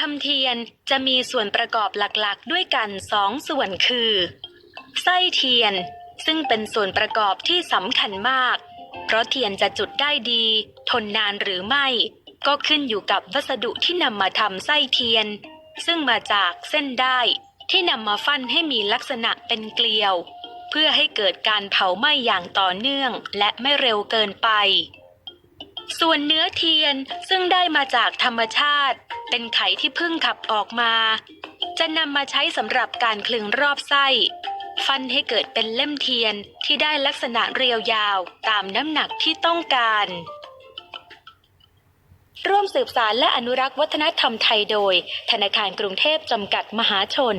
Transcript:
ทำเทียนจะมีส่วนประกอบหลักๆ ด้วยกันสองส่วนคือ ไส้เทียน ซึ่งเป็นส่วนประกอบที่สำคัญมาก เพราะเทียนจะจุดได้ดี ทนนานหรือไม่ ก็ขึ้นอยู่กับวัสดุที่นำมาทำไส้เทียน ซึ่งมาจากเส้นได้ที่นำมาฟันให้มีลักษณะเป็นเกลียว เพื่อให้เกิดการเผาไหม้อย่างต่อเนื่องและไม่เร็วเกินไป ส่วนเนื้อเทียนซึ่งได้มาจากธรรมชาติ เป็นไขที่พิ่งขับออกมา จะนำมาใช้สำหรับการคลึงรอบไส้ ฟันให้เกิดเป็นเล่มเทียนที่ได้ลักษณะเรียวยาวตามน้ำหนักที่ต้องการ ร่วมสืบสารและอนุรักษ์วัฒนธรรมไทยโดย ธนาคารกรุงเทพจำกัดมหาชน